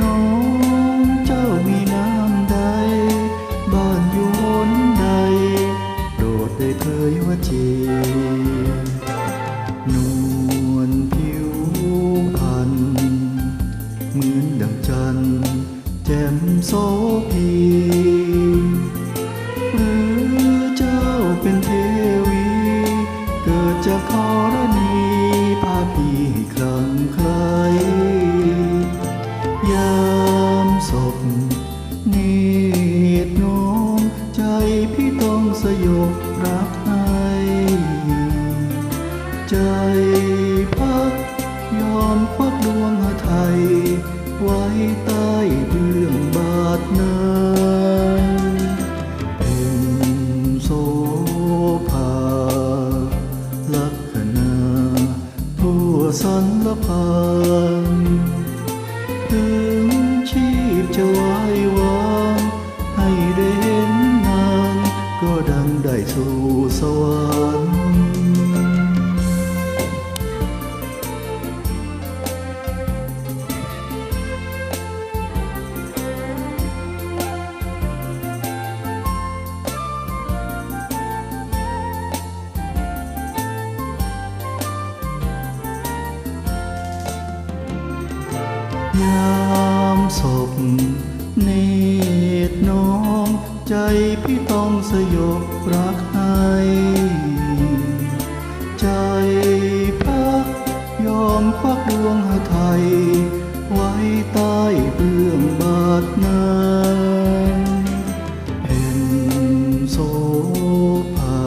น้องเจ้ามีน้ำใด บ้านอยู่หนใด โดดได้เผยว่าจีนวลผิวพรรณเหมือนดังจันแจ่มโสพีหรือเจ้าเป็นเทวี เกิดจากธรณี นิดน้อมใจพี่ต้องสยบรักให้ใจพักยอมควักดวงหไทย ไว้ใต้เบื้องบาทนั้นเป็นโสภาลักษณะทั่วสันละพัน ก็ดังได้สู่สว พี่ต้องสยบรักให้ ใจพักยอมควักดวงหาไทย ไว้ใต้เบื้องบาทนั้นเห็นโสภา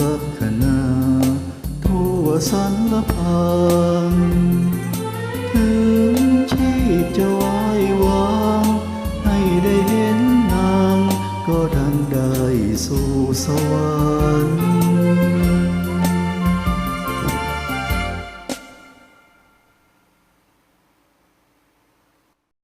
ลักษณะทั่วสันละพัน ได้สู่สวรรค์